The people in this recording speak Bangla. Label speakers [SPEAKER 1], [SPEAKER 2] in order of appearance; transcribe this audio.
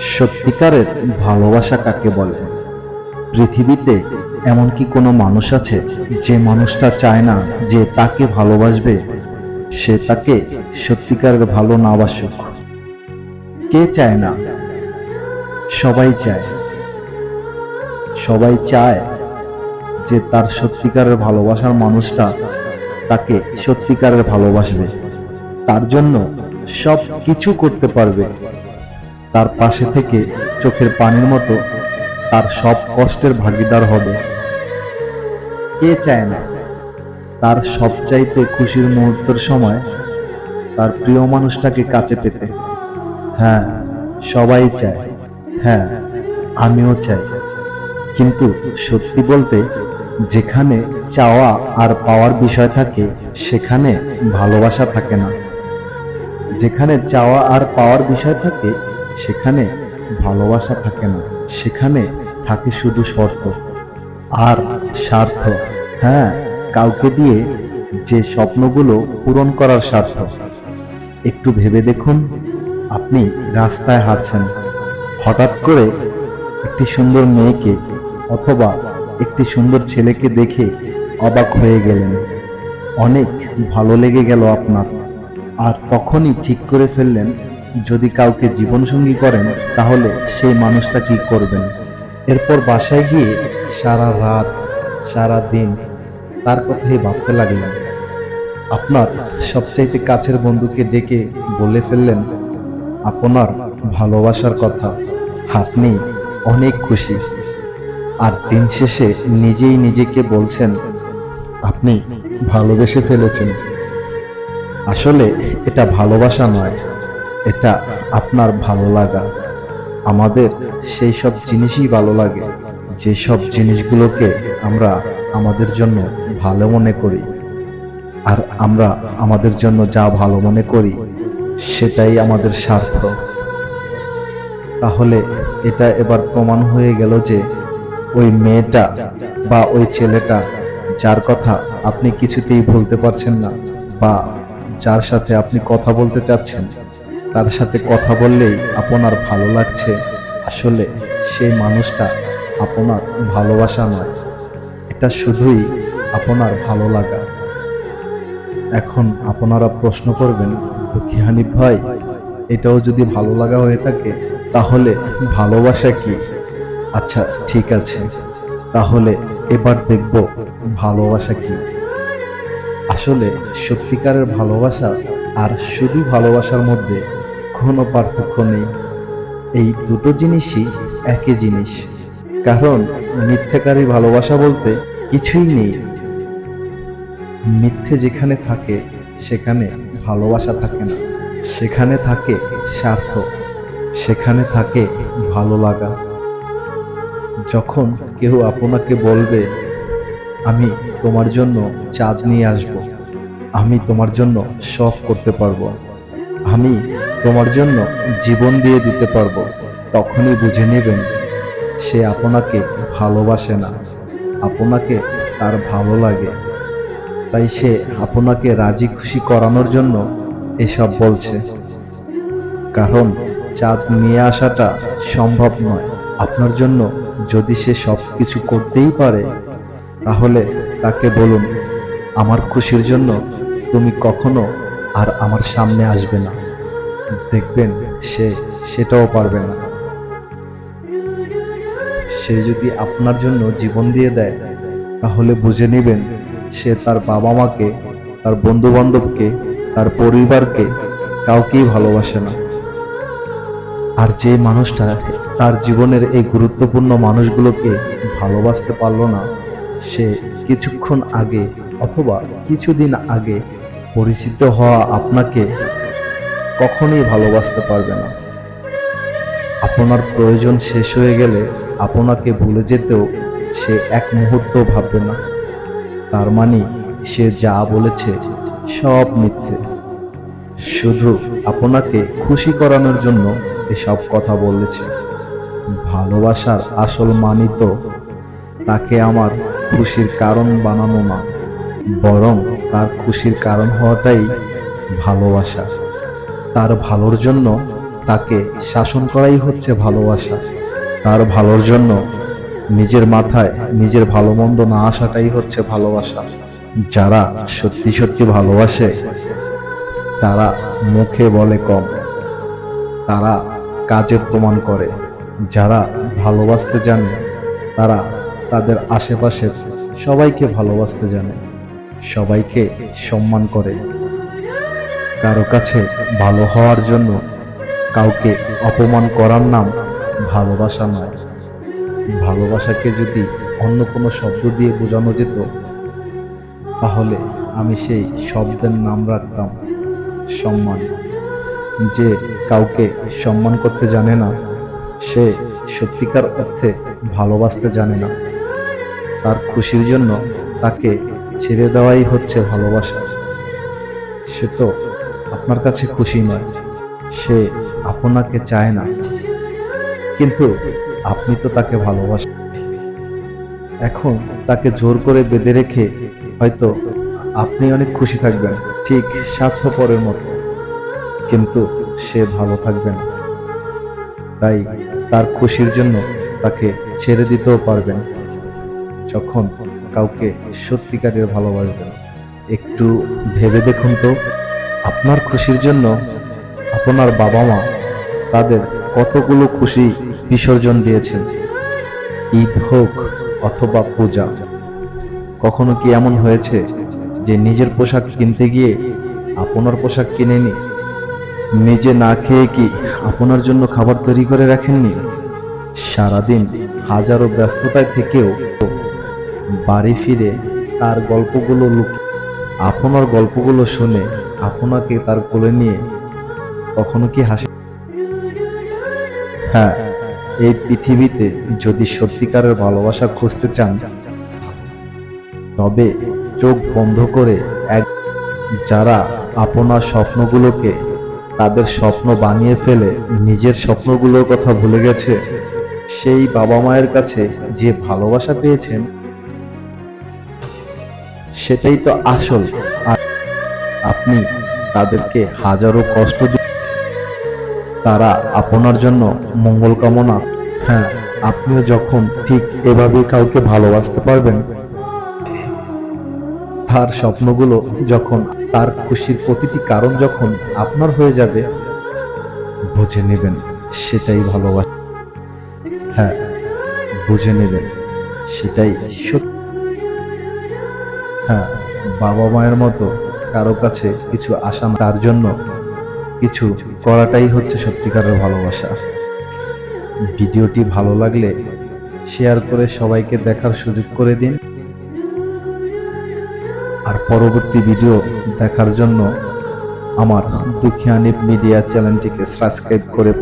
[SPEAKER 1] সত্যিকারের ভালোবাসা কাকে বলে? পৃথিবীতে এমন কি কোনো মানুষ আছে যে মানুষটা চায় না যে তাকে ভালোবাসবে? সে তাকে সত্যিকারের ভালো না বাসুক। কে চায় না? সবাই চায়। সবাই চায় যে তার সত্যিকারের ভালোবাসার মানুষটা তাকে সত্যিকারের ভালোবাসবে। তার জন্য সব কিছু করতে পারবে। তার পাশে থেকে চোখের পানির মতো তার সব কষ্টের ভাগিদার হবে। কে চায় না? তার সবচাইতে খুশির মুহূর্তের সময় তার প্রিয় মানুষটাকে কাছে পেতে। হ্যাঁ সবাই চায়। হ্যাঁ আমিও চাই। কিন্তু সত্যি বলতে যেখানে চাওয়া আর পাওয়ার বিষয় থাকে, সেখানে ভালোবাসা থাকে না। যেখানে চাওয়া আর পাওয়ার বিষয় থাকে সেখানে ভালোবাসা থাকে না। সেখানে থাকে শুধু শর্ত আর স্বার্থ। হ্যাঁ কাউকে দিয়ে যে স্বপ্নগুলো পূরণ করার স্বার্থ। একটু ভেবে দেখুন, আপনি রাস্তায় হাঁটছেন। হঠাৎ করে একটি সুন্দর মেয়েকে অথবা একটি সুন্দর ছেলেকে দেখে অবাক হয়ে গেলেন। অনেক ভালো লেগে গেল আপনার। আর তখনই ঠিক করে ফেললেন যদি কাউকে জীবনসঙ্গী করেন, তাহলে সেই মানুষটা কি করবেন? এরপর বাসায় গিয়ে সারা রাত, সারা দিন তার কথাই ভাবতে লাগলেন। আপনার সবচাইতে কাছের বন্ধুকে ডেকে বলে ফেললেন, আপনার ভালোবাসার কথা, আপনি অনেক খুশি। আর দিন শেষে নিজেই নিজেকে বলছেন, আপনি ভালোবেসে ফেলেছেন। আসলে এটা ভালোবাসা নয় এটা আপনার ভালো লাগা। আমাদের সেই সব জিনিসই ভালো লাগে। যে সব জিনিসগুলোকে আমরা আমাদের জন্য ভালো মনে করি। আর আমরা আমাদের জন্য যা ভালো মনে করি, সেটাই আমাদের স্বার্থ। তাহলে এটা এবার প্রমাণ হয়ে গেল যে ওই মেয়েটা বা ওই ছেলেটা যার কথা আপনি কিছুতেই ভুলতে পারছেন না বা যার সাথে আপনি কথা বলতে চাচ্ছেন তার সাথে কথা বললেই আপনার ভালো লাগছে। আসলে সেই মানুষটা আপনার ভালোবাসা নয়। এটা শুধুই আপনার ভালো লাগা। এখন আপনারা প্রশ্ন করবেন, দুঃখী হানিফ ভাই, এটাও যদি ভালো লাগা হয়ে থাকে, তাহলে ভালোবাসা কি? আচ্ছা ঠিক আছে। তাহলে এবার দেখব ভালোবাসা কি। আসলে সত্যিকারের ভালোবাসা আর শুধু ভালোবাসার মধ্যে কোনো পার্থক্য নেই। এই দুটো জিনিসই একই জিনিস। কারণ মিথ্যাকারী ভালোবাসা বলতে কিছুই নেই। মিথ্যে যেখানে থাকে, সেখানে ভালোবাসা থাকে না। সেখানে থাকে স্বার্থ। সেখানে থাকে ভালো লাগা। যখন কেউ আপনাকে বলবে, আমি তোমার জন্য চাঁদ নিয়ে আসব। আমি তোমার জন্য সব করতে পারব। আমি তোমার জন্য জীবন দিয়ে দিতে পারব। তখনই বুঝে নেবেন, সে আপনাকে ভালোবাসে না। আপনাকে তার ভালো লাগে। তাই সে আপনাকে রাজি খুশি করানোর জন্য এসব বলছে। কারণ চাঁদ নিয়ে আসাটা সম্ভব নয়। আপনার জন্য যদি সে সব কিছু করতেই পারে, তাহলে তাকে বলুন, আমার খুশির জন্য তুমি কখনো আর আমার সামনে আসবে না। দেখবেন সে সেটাও পারবে না। সে যদি আপনার জন্য জীবন দিয়ে দেয়, তাহলে বুঝে নেবেন সে তার বাবা মাকে তার বন্ধু বান্ধবকে তার পরিবারকে কাউকেই ভালোবাসে না। আর যে মানুষটা তার জীবনের এই গুরুত্বপূর্ণ মানুষগুলোকে ভালোবাসতে পারল না, সে কিছুক্ষণ আগে অথবা কিছুদিন আগে পরিচিত হওয়া আপনাকে কখনোই ভালোবাসতে পারবে না। আপনার প্রয়োজন শেষ হয়ে গেলে আপনাকে ভুলে যেতেও সে এক মুহূর্ত ভাববে না। তার মানে সে যা বলেছে সব মিথ্যে। শুধু আপনাকে খুশি করানোর জন্য এসব কথা বলেছে। ভালোবাসার আসল মানি তো তাকে আমার খুশির কারণ বানানো না, বরং তার খুশির কারণ হওয়াটাই ভালোবাসা। তার ভালোর জন্য তাকে শাসন করাই হচ্ছে ভালোবাসা। তার ভালোর জন্য নিজের মাথায় নিজের ভালো মন্দ না আসাটাই হচ্ছে ভালোবাসা। যারা সত্যি সত্যি ভালোবাসে, তারা মুখে বলে কম। তারা কাজের প্রমাণ করে। যারা ভালোবাসতে জানে, তারা তাদের আশেপাশের সবাইকে ভালোবাসতে জানে। সবাইকে সম্মান করে। কারও কাছে ভালো হওয়ার জন্য কাউকে অপমান করার নাম ভালোবাসা নয়। ভালোবাসাকে যদি অন্য কোনো শব্দ দিয়ে বোঝানো যেত, তাহলে আমি সেই শব্দের নাম রাখতাম সম্মান। যে কাউকে সম্মান করতে জানে না, সে সত্যিকার অর্থে ভালোবাসতে জানে না। তার খুশির জন্য তাকে ছেড়ে দেওয়াই হচ্ছে ভালোবাসা। সে তো আপনার কাছে খুশি নয়, সে আপনাকে চায় না। কিন্তু আপনি তো তাকে ভালোবাসেন। এখন তাকে জোর করে বেঁধে রেখে হয়তো আপনি অনেক খুশি থাকবেন, ঠিক স্বার্থপরের মতো। কিন্তু সে ভালো থাকবে না। তাই তার খুশির জন্য তাকে ছেড়ে দিতেও পারবেন যখন কাউকে সত্যিকারের ভালোবাসবেন, একটু ভেবে দেখুন তো। আপনার খুশির জন্য আপনার বাবা মা তাদের কতগুলো খুশি বিসর্জন দিয়েছেন? ঈদ হোক অথবা পূজা। কখনো কি এমন হয়েছে যে নিজের পোশাক কিনতে গিয়ে আপনার পোশাক কিনেনি? নিজে না খেয়ে কি আপনার জন্য খাবার তৈরি করে রাখেননি? সারাদিন হাজারো ব্যস্ততায় থেকেও বাড়ি ফিরে তার গল্পগুলো আপনার গল্পগুলো শুনে আপনাকে তার কোলে নিয়ে কখনো কি হাসি? হ্যাঁ এই পৃথিবীতে যদি সত্যিকারের ভালোবাসা খুঁজতে চান, তবে চোখ বন্ধ করে এক যারা আপনার স্বপ্নগুলোকে তাদের স্বপ্ন বানিয়ে ফেলে নিজের স্বপ্নগুলোর কথা ভুলে গেছে, সেই বাবা মায়ের কাছে যে ভালোবাসা পেয়েছেন, সেটাই তো আসল আর আপনি তাদেরকে হাজারো কষ্ট তারা আপনার জন্য মঙ্গল কামনা। হ্যাঁ আপনিও যখন ঠিক এভাবে কাউকে ভালোবাসতে পারবেন, তার স্বপ্নগুলো যখন, তার খুশির প্রতিটি কারণ যখন আপনার হয়ে যাবে, বুঝে নেবেন, সেটাই ভালোবাসা। হ্যাঁ বুঝে নেবেন, সেটাই সত্যি। হ্যাঁ বাবা মায়ের মতো কারও কাছে কিছু আশা তার জন্য কিছু করাটাই হচ্ছে সত্যিকারের ভালোবাসা। ভিডিওটি ভালো লাগলে শেয়ার করে সবাইকে দেখার সুযোগ করে দিন। আর পরবর্তী ভিডিও দেখার জন্য আমার দুঃখিয়ানিপ মিডিয়া চ্যানেলটিকে সাবস্ক্রাইব করে